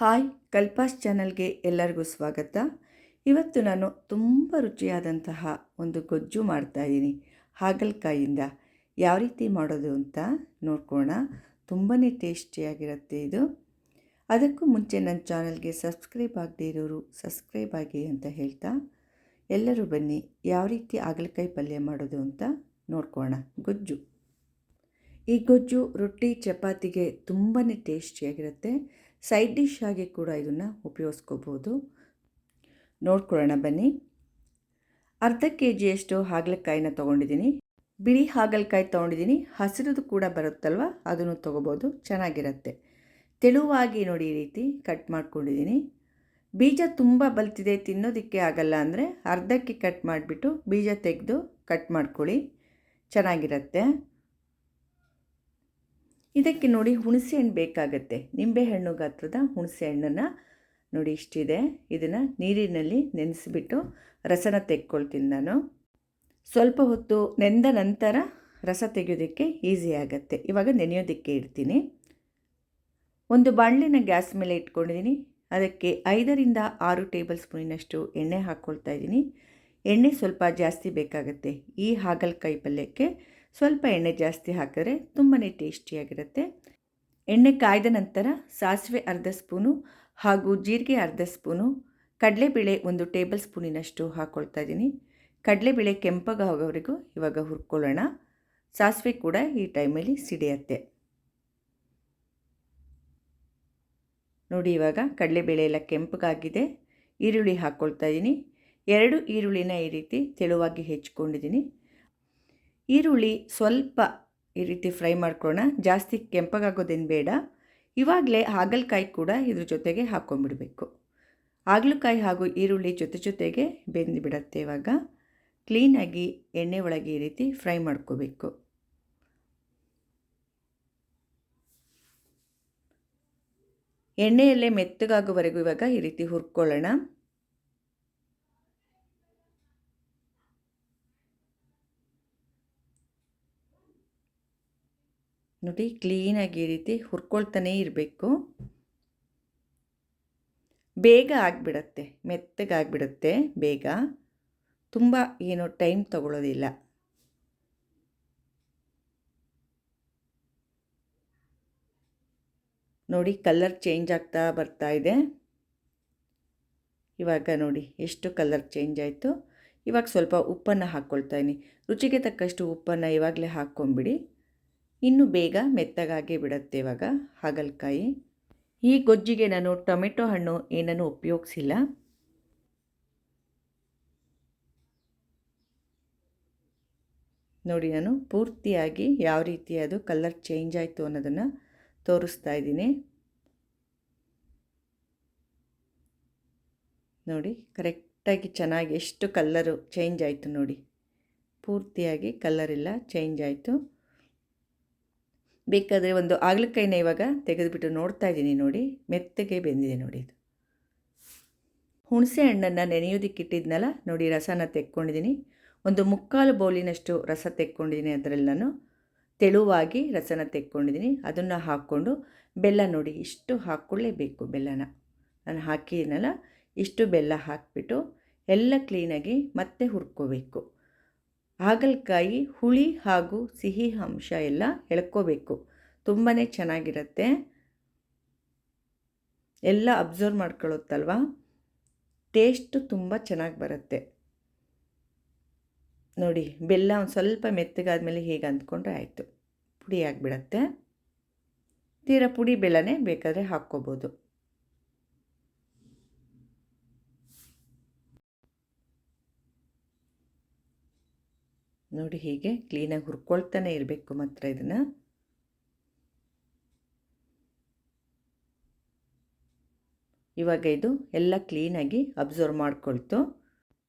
Hi ಕಲ್ಪಾಸ್ ಚಾನಲ್ಗೆ ಎಲ್ಲರಿಗೂ ಸ್ವಾಗತ. ಇವತ್ತು ನಾನು ತುಂಬ ರುಚಿಯಾದಂತಹ ಒಂದು ಗೊಜ್ಜು ಮಾಡ್ತಾಯಿದ್ದೀನಿ ಹಾಗಲಕಾಯಿಂದ ಯಾವ ರೀತಿ ಮಾಡೋದು ಅಂತ ನೋಡ್ಕೋಣ ತುಂಬಾ ಟೇಸ್ಟಿಯಾಗಿರುತ್ತೆ ಇದು. ಅದಕ್ಕೂ ಮುಂಚೆ ನನ್ನ ಚಾನಲ್ಗೆ ಸಬ್ಸ್ಕ್ರೈಬ್ ಆಗದೇ ಇರೋರು ಸಬ್ಸ್ಕ್ರೈಬ್ ಆಗಿ ಅಂತ ಹೇಳ್ತಾ. ಎಲ್ಲರೂ ಬನ್ನಿ ಯಾವ ರೀತಿ ಹಾಗಲಕಾಯಿ ಪಲ್ಯ ಮಾಡೋದು ಅಂತ ನೋಡ್ಕೋಣ ಗೊಜ್ಜು. ಈ ಗೊಜ್ಜು ರೊಟ್ಟಿ ಚಪಾತಿಗೆ ತುಂಬಾ ಟೇಸ್ಟಿಯಾಗಿರುತ್ತೆ. ಸೈಡ್ ಡಿಶ್ ಆಗಿ ಕೂಡ ಇದನ್ನು ಉಪಯೋಗಿಸ್ಕೋಬೋದು. ನೋಡ್ಕೊಳ್ಳೋಣ ಬನ್ನಿ. ಅರ್ಧ ಕೆ ಜಿಯಷ್ಟು ಹಾಗಲಕಾಯಿನ ತೊಗೊಂಡಿದ್ದೀನಿ. ಬಿಳಿ ಹಾಗಲಕಾಯಿ ತೊಗೊಂಡಿದ್ದೀನಿ. ಹಸಿರುದು ಕೂಡ ಬರುತ್ತಲ್ವ? ಅದನ್ನು ತೊಗೋಬೋದು. ಚೆನ್ನಾಗಿರುತ್ತೆ. ತೆಳುವಾಗಿ ನೋಡಿ ಈ ರೀತಿ ಕಟ್ ಮಾಡ್ಕೊಂಡಿದ್ದೀನಿ. ಬೀಜ ತುಂಬ ಬಲ್ತಿದೆ, ತಿನ್ನೋದಕ್ಕೆ ಆಗಲ್ಲ ಅಂದರೆ ಅರ್ಧಕ್ಕೆ ಕಟ್ ಮಾಡಿಬಿಟ್ಟು ಬೀಜ ತೆಗೆದು ಕಟ್ ಮಾಡ್ಕೊಳ್ಳಿ. ಚೆನ್ನಾಗಿರುತ್ತೆ. ಇದಕ್ಕೆ ನೋಡಿ ಹುಣಸೆ ಹಣ್ಣು ಬೇಕಾಗತ್ತೆ. ನಿಂಬೆಹಣ್ಣು ಗಾತ್ರದ ಹುಣಸೆ ಹಣ್ಣನ್ನು ನೋಡಿ ಇಷ್ಟಿದೆ. ಇದನ್ನು ನೀರಿನಲ್ಲಿ ನೆನೆಸಿಬಿಟ್ಟು ರಸನ ತೆಕ್ಕೊಳ್ತೀನಿ ನಾನು. ಸ್ವಲ್ಪ ಹೊತ್ತು ನೆಂದ ನಂತರ ರಸ ತೆಗೆಯೋದಕ್ಕೆ ಈಸಿ ಆಗುತ್ತೆ. ಇವಾಗ ನೆನೆಯೋದಕ್ಕೆ ಇಡ್ತೀನಿ. ಒಂದು ಬಾಣಲಿನ ಗ್ಯಾಸ್ ಮೇಲೆ ಇಟ್ಕೊಂಡಿದ್ದೀನಿ. ಅದಕ್ಕೆ ಐದರಿಂದ ಆರು ಟೇಬಲ್ ಸ್ಪೂನಿನಷ್ಟು ಎಣ್ಣೆ ಹಾಕ್ಕೊಳ್ತಾ ಇದ್ದೀನಿ. ಎಣ್ಣೆ ಸ್ವಲ್ಪ ಜಾಸ್ತಿ ಬೇಕಾಗುತ್ತೆ. ಈ ಹಾಗಲಕಾಯಿ ಪಲ್ಯಕ್ಕೆ ಸ್ವಲ್ಪ ಎಣ್ಣೆ ಜಾಸ್ತಿ ಹಾಕಿದ್ರೆ ತುಂಬಾ ಟೇಸ್ಟಿಯಾಗಿರುತ್ತೆ. ಎಣ್ಣೆ ಕಾಯ್ದ ನಂತರ ಸಾಸಿವೆ ಅರ್ಧ ಸ್ಪೂನು ಹಾಗೂ ಜೀರಿಗೆ ಅರ್ಧ ಸ್ಪೂನು, ಕಡಲೆಬೇಳೆ ಒಂದು ಟೇಬಲ್ ಸ್ಪೂನಿನಷ್ಟು ಹಾಕ್ಕೊಳ್ತಾ ಇದ್ದೀನಿ. ಕಡಲೆಬೇಳೆ ಕೆಂಪಗಾಗೋವರೆಗೂ ಇವಾಗ ಹುರ್ಕೊಳ್ಳೋಣ. ಸಾಸಿವೆ ಕೂಡ ಈ ಟೈಮಲ್ಲಿ ಸಿಡಿಯತ್ತೆ. ನೋಡಿ ಇವಾಗ ಕಡಲೆಬೇಳೆ ಎಲ್ಲ ಕೆಂಪಗಾಗಿದೆ ಈರುಳ್ಳಿ ಹಾಕ್ಕೊಳ್ತಾ ಇದ್ದೀನಿ. ಎರಡು ಈರುಳ್ಳಿನ ಈ ರೀತಿ ತೆಳುವಾಗಿ ಹೆಚ್ಕೊಂಡಿದ್ದೀನಿ. ಈರುಳ್ಳಿ ಸ್ವಲ್ಪ ಈ ರೀತಿ ಫ್ರೈ ಮಾಡ್ಕೊಳ್ಳೋಣ. ಜಾಸ್ತಿ ಕೆಂಪಗಾಗೋದೇನು ಬೇಡ. ಇವಾಗಲೇ ಹಾಗಲಕಾಯಿ ಕೂಡ ಇದ್ರ ಜೊತೆಗೆ ಹಾಕ್ಕೊಂಡ್ಬಿಡಬೇಕು. ಹಾಗಲಕಾಯಿ ಹಾಗೂ ಈರುಳ್ಳಿ ಜೊತೆ ಜೊತೆಗೆ ಬೆಂದು ಬಿಡತ್ತೆ ಇವಾಗ. ಕ್ಲೀನಾಗಿ ಎಣ್ಣೆ ಒಳಗೆ ಈ ರೀತಿ ಫ್ರೈ ಮಾಡ್ಕೋಬೇಕು. ಎಣ್ಣೆಯಲ್ಲೇ ಮೆತ್ತಗಾಗೋವರೆಗೂ ಇವಾಗ ಈ ರೀತಿ ಹುರ್ಕೊಳ್ಳೋಣ. ನೋಡಿ ಕ್ಲೀನಾಗಿ ಈ ರೀತಿ ಹುರ್ಕೊಳ್ತಾನೇ ಇರಬೇಕು. ಬೇಗ ಆಗಿಬಿಡತ್ತೆ, ಮೆತ್ತಗಾಗ್ಬಿಡುತ್ತೆ ಬೇಗ. ತುಂಬ ಏನು ಟೈಮ್ ತಗೊಳ್ಳೋದಿಲ್ಲ ನೋಡಿ ಕಲರ್ ಚೇಂಜ್ ಆಗ್ತಾ ಬರ್ತಾ ಇದೆ. ಇವಾಗ ನೋಡಿ, ಎಷ್ಟು ಕಲರ್ ಚೇಂಜ್ ಆಯಿತು. ಇವಾಗ ಸ್ವಲ್ಪ ಉಪ್ಪನ್ನು ಹಾಕ್ಕೊಳ್ತಾಯಿನಿ ರುಚಿಗೆ ತಕ್ಕಷ್ಟು ಉಪ್ಪನ್ನು ಇವಾಗಲೇ ಹಾಕ್ಕೊಂಬಿಡಿ ಇನ್ನು ಬೇಗ ಮೆತ್ತಗಾಗಿ ಬಿಡುತ್ತೆ ಇವಾಗ ಹಾಗಲಕಾಯಿ. ಈ ಗೊಜ್ಜಿಗೆ ನಾನು ಟೊಮೆಟೊ ಹಣ್ಣು ಏನನ್ನು ಉಪಯೋಗಿಸಿಲ್ಲ. ನೋಡಿ ನಾನು ಪೂರ್ತಿಯಾಗಿ ಯಾವ ರೀತಿ ಅದು ಕಲರ್ ಚೇಂಜ್ ಆಯಿತು ಅನ್ನೋದನ್ನು ತೋರಿಸ್ತಾ ಇದ್ದೀನಿ. ನೋಡಿ ಕರೆಕ್ಟಾಗಿ ಚೆನ್ನಾಗಿ ಎಷ್ಟು ಕಲ್ಲರು ಚೇಂಜ್ ಆಯಿತು ನೋಡಿ. ಪೂರ್ತಿಯಾಗಿ ಕಲರೆಲ್ಲ ಚೇಂಜ್ ಆಯಿತು. ಬೇಕಾದರೆ ಒಂದು ಆಗ್ಲಕಾಯಿನ ಇವಾಗ ತೆಗೆದುಬಿಟ್ಟು ನೋಡ್ತಾ ಇದ್ದೀನಿ ನೋಡಿ, ಮೆತ್ತಗೆ ಬೆಂದಿದೆ ನೋಡಿ ಇದು. ಹುಣಸೆ ಹಣ್ಣನ್ನು ನೆನೆಯೋದಕ್ಕಿಟ್ಟಿದ್ನಲ್ಲ ನೋಡಿ ರಸನ ತೆಕ್ಕೊಂಡಿದ್ದೀನಿ. ಒಂದು ಮುಕ್ಕಾಲು ಬೌಲಿನಷ್ಟು ರಸ ತೆಕ್ಕೊಂಡಿದ್ದೀನಿ ಅದರಲ್ಲಿ ನಾನು ತೆಳುವಾಗಿ ರಸನ ತೆಕ್ಕೊಂಡಿದ್ದೀನಿ. ಅದನ್ನು ಹಾಕ್ಕೊಂಡು ಬೆಲ್ಲ ನೋಡಿ, ಇಷ್ಟು ಹಾಕ್ಕೊಳ್ಳೇಬೇಕು ಬೆಲ್ಲನ. ನಾನು ಹಾಕಿದ್ದೀನಲ್ಲ, ಇಷ್ಟು ಬೆಲ್ಲ ಹಾಕಿಬಿಟ್ಟು ಎಲ್ಲ ಕ್ಲೀನಾಗಿ ಮತ್ತೆ ಹುರ್ಕೋಬೇಕು. ಹಾಗಲಕಾಯಿ, ಹುಳಿ ಹಾಗೂ ಸಿಹಿ ಅಂಶ ಎಲ್ಲ ಎಳ್ಕೋಬೇಕು. ತುಂಬಾ ಚೆನ್ನಾಗಿರುತ್ತೆ. ಎಲ್ಲ ಅಬ್ಸರ್ವ್ ಮಾಡ್ಕೊಳ್ಳುತ್ತಲ್ವ? ಟೇಸ್ಟು ತುಂಬ ಚೆನ್ನಾಗಿ ಬರುತ್ತೆ. ನೋಡಿ, ಬೆಲ್ಲ ಒಂದು ಸ್ವಲ್ಪ ಮೆತ್ತಗಾದ್ಮೇಲೆ ಹೀಗೆ ಅಂದ್ಕೊಂಡ್ರೆ ಆಯಿತು. ಪುಡಿ ಆಗಿಬಿಡತ್ತೆ. ತೀರಾ ಪುಡಿ ಬೆಲ್ಲನೇ ಬೇಕಾದರೆ ಹಾಕ್ಕೋಬೋದು. ನೋಡಿ ಹೀಗೆ ಕ್ಲೀನಾಗಿ ಹುರ್ಕೊಳ್ತಾನೆ ಇರಬೇಕು ಮಾತ್ರ ಇದನ್ನು. ಇವಾಗ ಇದು ಎಲ್ಲ ಕ್ಲೀನಾಗಿ ಅಬ್ಸರ್ವ್ ಮಾಡ್ಕೊಳ್ತು.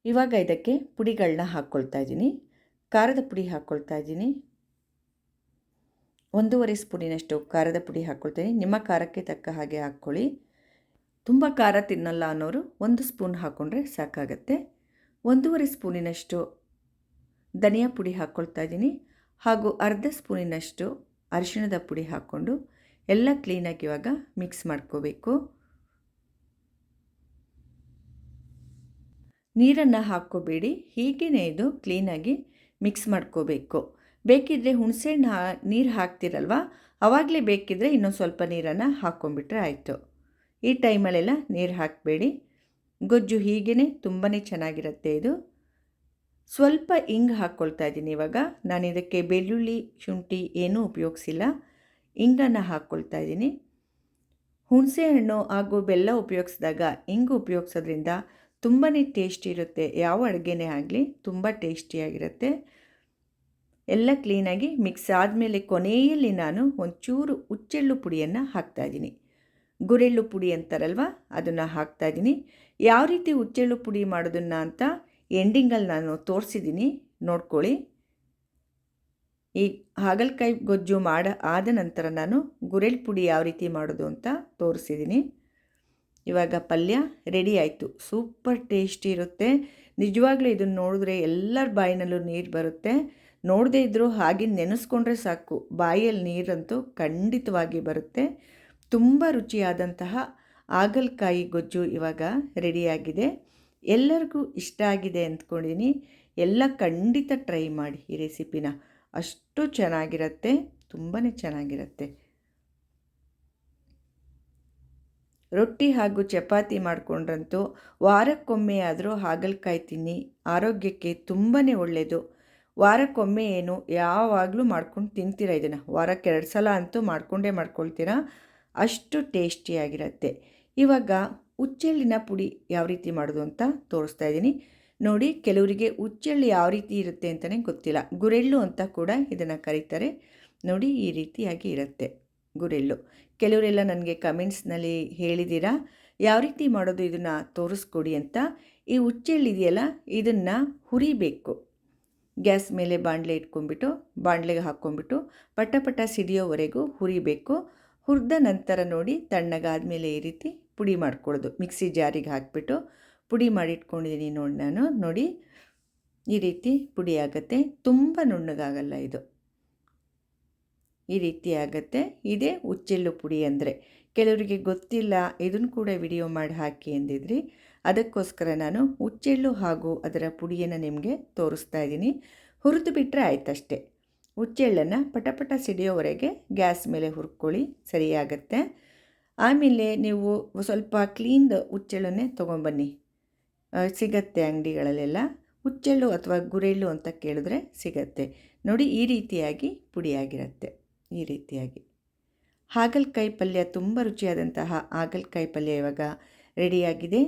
ಇವಾಗ ಇದಕ್ಕೆ ಪುಡಿಗಳನ್ನ ಹಾಕ್ಕೊಳ್ತಾ ಇದ್ದೀನಿ. ಖಾರದ ಪುಡಿ ಹಾಕ್ಕೊಳ್ತಾ ಇದ್ದೀನಿ. ಒಂದೂವರೆ ಸ್ಪೂನಿನಷ್ಟು ಖಾರದ ಪುಡಿ ಹಾಕ್ಕೊಳ್ತೀನಿ ನಿಮ್ಮ ಖಾರಕ್ಕೆ ತಕ್ಕ ಹಾಗೆ ಹಾಕ್ಕೊಳ್ಳಿ. ತುಂಬ ಖಾರ ತಿನ್ನಲ್ಲ ಅನ್ನೋರು ಒಂದು ಸ್ಪೂನ್ ಹಾಕ್ಕೊಂಡ್ರೆ ಸಾಕಾಗತ್ತೆ. ಒಂದೂವರೆ ಸ್ಪೂನಿನಷ್ಟು ಧನಿಯಾ ಪುಡಿ ಹಾಕ್ಕೊಳ್ತಾ ಇದ್ದೀನಿ. ಹಾಗೂ ಅರ್ಧ ಸ್ಪೂನಿನಷ್ಟು ಅರಿಶಿಣದ ಪುಡಿ ಹಾಕ್ಕೊಂಡು ಎಲ್ಲ ಕ್ಲೀನಾಗಿ ಇವಾಗ ಮಿಕ್ಸ್ ಮಾಡ್ಕೋಬೇಕು. ನೀರನ್ನು ಹಾಕ್ಕೋಬೇಡಿ. ಹೀಗೇ ಇದು ಕ್ಲೀನಾಗಿ ಮಿಕ್ಸ್ ಮಾಡ್ಕೋಬೇಕು. ಬೇಕಿದ್ದರೆ ಹುಣಸೆಹಣ್ಣು ಹಾ, ನೀರು ಹಾಕ್ತಿರಲ್ವ? ಅವಾಗಲೇ ಬೇಕಿದ್ದರೆ ಇನ್ನೊಂದು ಸ್ವಲ್ಪ ನೀರನ್ನು ಹಾಕ್ಕೊಂಬಿಟ್ರೆ ಆಯಿತು. ಈ ಟೈಮಲ್ಲೆಲ್ಲ ನೀರು ಹಾಕಬೇಡಿ. ಗೊಜ್ಜು ಹೀಗೇ ತುಂಬಾ ಚೆನ್ನಾಗಿರುತ್ತೆ ಇದು. ಸ್ವಲ್ಪ ಇಂಗು ಹಾಕ್ಕೊಳ್ತಾ ಇದ್ದೀನಿ ಇವಾಗ. ನಾನು ಇದಕ್ಕೆ ಬೆಳ್ಳುಳ್ಳಿ, ಶುಂಠಿ ಏನೂ ಉಪಯೋಗಿಸಿಲ್ಲ. ಇಂಗನ್ನು ಹಾಕ್ಕೊಳ್ತಾ ಇದ್ದೀನಿ. ಹುಣಸೆಹಣ್ಣು ಹಾಗೂ ಬೆಲ್ಲ ಉಪಯೋಗಿಸಿದಾಗ ಇಂಗು ಉಪಯೋಗಿಸೋದ್ರಿಂದ ತುಂಬಾ ಟೇಸ್ಟಿ ಇರುತ್ತೆ. ಯಾವ ಅಡುಗೆನೇ ಆಗಲಿ ತುಂಬ ಟೇಸ್ಟಿಯಾಗಿರುತ್ತೆ ಎಲ್ಲ ಕ್ಲೀನಾಗಿ ಮಿಕ್ಸ್ ಆದಮೇಲೆ ಕೊನೆಯಲ್ಲಿ ನಾನು ಒಂಚೂರು ಉಚ್ಚೆಳ್ಳು ಪುಡಿಯನ್ನು ಹಾಕ್ತಾಯಿದ್ದೀನಿ ಗುರೆಳ್ಳು ಪುಡಿ ಅಂತಾರಲ್ವ, ಅದನ್ನು ಹಾಕ್ತಾಯಿದ್ದೀನಿ ಯಾವ ರೀತಿ ಹುಚ್ಚೆಳ್ಳು ಪುಡಿ ಮಾಡೋದನ್ನು ಅಂತ ಎಂಡಿಂಗಲ್ಲಿ ನಾನು ತೋರಿಸಿದ್ದೀನಿ, ನೋಡ್ಕೊಳ್ಳಿ. ಈ ಹಾಗಲಕಾಯಿ ಗೊಜ್ಜು ಮಾಡ, ಆದ ನಂತರ ನಾನು ಗುರೆಳ್ ಪುಡಿ ಯಾವ ರೀತಿ ಮಾಡೋದು ಅಂತ ತೋರಿಸಿದ್ದೀನಿ. ಇವಾಗ ಪಲ್ಯ ರೆಡಿ ಆಯಿತು. ಸೂಪರ್ ಟೇಸ್ಟಿ ಇರುತ್ತೆ. ನಿಜವಾಗ್ಲೂ ಇದನ್ನು ನೋಡಿದ್ರೆ ಎಲ್ಲರ ಬಾಯಿನಲ್ಲೂ ನೀರು ಬರುತ್ತೆ. ನೋಡದೇ ಇದ್ದರೂ ಹಾಗೆ ನೆನೆಸ್ಕೊಂಡ್ರೆ ಸಾಕು. ಬಾಯಲ್ಲಿ ನೀರಂತೂ ಖಂಡಿತವಾಗಿ ಬರುತ್ತೆ. ತುಂಬ ರುಚಿಯಾದಂತಹ ಹಾಗಲಕಾಯಿ ಗೊಜ್ಜು ಇವಾಗ ರೆಡಿಯಾಗಿದೆ ಎಲ್ಲರಿಗೂ ಇಷ್ಟ ಆಗಿದೆ ಅಂದ್ಕೊಂಡಿದ್ದೀನಿ ಎಲ್ಲ ಖಂಡಿತ ಟ್ರೈ ಮಾಡಿ ಈ ರೆಸಿಪಿನ. ಅಷ್ಟು ಚೆನ್ನಾಗಿರುತ್ತೆ ತುಂಬಾ ಚೆನ್ನಾಗಿರುತ್ತೆ. ರೊಟ್ಟಿ ಹಾಗೂ ಚಪಾತಿ ಮಾಡಿಕೊಂಡ್ರಂತೂ ವಾರಕ್ಕೊಮ್ಮೆ ಆದರೂ ಹಾಗಲಕಾಯಿ ತಿನ್ನಿ. ಆರೋಗ್ಯಕ್ಕೆ ತುಂಬಾ ಒಳ್ಳೆಯದು ವಾರಕ್ಕೊಮ್ಮೆ ಏನು ಯಾವಾಗಲೂ ಮಾಡ್ಕೊಂಡು ತಿಂತೀರ ಇದನ್ನು? ವಾರಕ್ಕೆ ಎರಡು ಸಲ ಅಂತೂ ಮಾಡಿಕೊಂಡೇ ಮಾಡ್ಕೊಳ್ತೀರಾ? ಅಷ್ಟು ಟೇಸ್ಟಿಯಾಗಿರುತ್ತೆ. ಇವಾಗ ಹುಚ್ಚೆಳ್ಳಿನ ಪುಡಿ ಯಾವ ರೀತಿ ಮಾಡೋದು ಅಂತ ತೋರಿಸ್ತಾ ಇದ್ದೀನಿ. ನೋಡಿ, ಕೆಲವರಿಗೆ ಉಚ್ಚೆಳ್ಳಿ ಯಾವ ರೀತಿ ಇರುತ್ತೆ ಅಂತಲೇ ಗೊತ್ತಿಲ್ಲ. ಗುರೆಳ್ಳು ಅಂತ ಕೂಡ ಇದನ್ನು ಕರೀತಾರೆ. ನೋಡಿ, ಈ ರೀತಿಯಾಗಿ ಇರುತ್ತೆ ಗುರೆಳ್ಳು. ಕೆಲವರೆಲ್ಲ ನನಗೆ ಕಮೆಂಟ್ಸ್ನಲ್ಲಿ ಹೇಳಿದ್ದೀರಾ, ಯಾವ ರೀತಿ ಮಾಡೋದು ಇದನ್ನು ತೋರಿಸ್ಕೊಡಿ ಅಂತ. ಈ ಹುಚ್ಚೆಳ್ಳಿದೆಯಲ್ಲ ಇದನ್ನು ಹುರಿಬೇಕು. ಗ್ಯಾಸ್ ಮೇಲೆ ಬಾಣಲೆ ಇಟ್ಕೊಂಡ್ಬಿಟ್ಟು ಬಾಣಲೆಗೆ ಹಾಕ್ಕೊಂಡ್ಬಿಟ್ಟು ಪಟ ಪಟ ಸಿಡಿಯೋವರೆಗೂ ಹುರಿಬೇಕು. ಹುರಿದ ನಂತರ ನೋಡಿ ತಣ್ಣಗಾದ ಮೇಲೆ ಈ ರೀತಿ ಪುಡಿ ಮಾಡ್ಕೊಳ್ಳೋದು. ಮಿಕ್ಸಿ ಜಾರಿಗೆ ಹಾಕಿಬಿಟ್ಟು ಪುಡಿ ಮಾಡಿ ಇಟ್ಕೊಂಡಿದ್ದೀನಿ ನೋಡಿ ನಾನು. ನೋಡಿ, ಈ ರೀತಿ ಪುಡಿ ಆಗುತ್ತೆ. ತುಂಬ ನುಣ್ಣಗಾಗಲ್ಲ ಇದು. ಈ ರೀತಿ ಆಗುತ್ತೆ. ಇದೇ ಉಚ್ಚೆಳ್ಳು ಪುಡಿ ಅಂದರೆ. ಕೆಲವರಿಗೆ ಗೊತ್ತಿಲ್ಲ ಇದನ್ನು ಕೂಡ ವಿಡಿಯೋ ಮಾಡಿ ಹಾಕಿ ಎಂದಿದ್ರಿ ಅದಕ್ಕೋಸ್ಕರ ನಾನು ಉಚ್ಚೆಳ್ಳು ಹಾಗೂ ಅದರ ಪುಡಿಯನ್ನು ನಿಮಗೆ ತೋರಿಸ್ತಾ ಇದ್ದೀನಿ. ಹುರಿದು ಬಿಟ್ಟರೆ ಆಯ್ತಷ್ಟೇ. ಹುಚ್ಚೆಳ್ಳನ್ನು ಪಟಪಟ ಸಿಡಿಯೋವರೆಗೆ ಗ್ಯಾಸ್ ಮೇಲೆ ಹುರ್ಕೊಳ್ಳಿ. ಸರಿಯಾಗತ್ತೆ. ಆಮೇಲೆ ನೀವು ಸ್ವಲ್ಪ ಕ್ಲೀನ್ದ ಉಚ್ಚೆಳ್ಳನ್ನೇ ತೊಗೊಂಬನ್ನಿ. ಸಿಗತ್ತೆ ಅಂಗಡಿಗಳಲ್ಲೆಲ್ಲ. ಹುಚ್ಚೆಳ್ಳು ಅಥವಾ ಗುರೆಳ್ಳು ಅಂತ ಕೇಳಿದ್ರೆ ಸಿಗತ್ತೆ. ನೋಡಿ, ಈ ರೀತಿಯಾಗಿ ಪುಡಿಯಾಗಿರುತ್ತೆ ಈ ರೀತಿಯಾಗಿ. ಹಾಗಲಕಾಯಿ ಪಲ್ಯ ತುಂಬ ರುಚಿಯಾದಂತಹ ಹಾಗಲಕಾಯಿ ಪಲ್ಯ ಇವಾಗ ರೆಡಿಯಾಗಿದೆ.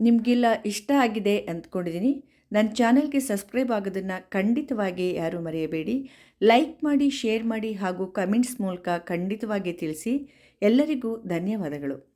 ನಿಮಗೆಲ್ಲ ಇಷ್ಟ ಆಗಿದೆ ಅಂದ್ಕೊಂಡಿದ್ದೀನಿ. ನನ್ನ ಚಾನಲ್ಗೆ ಸಬ್ಸ್ಕ್ರೈಬ್ ಆಗೋದನ್ನು ಖಂಡಿತವಾಗಿ ಯಾರೂ ಮರೆಯಬೇಡಿ. ಲೈಕ್ ಮಾಡಿ, ಶೇರ್ ಮಾಡಿ ಹಾಗೂ ಕಮೆಂಟ್ಸ್ ಮೂಲಕ ಖಂಡಿತವಾಗಿ ತಿಳಿಸಿ. ಎಲ್ಲರಿಗೂ ಧನ್ಯವಾದಗಳು.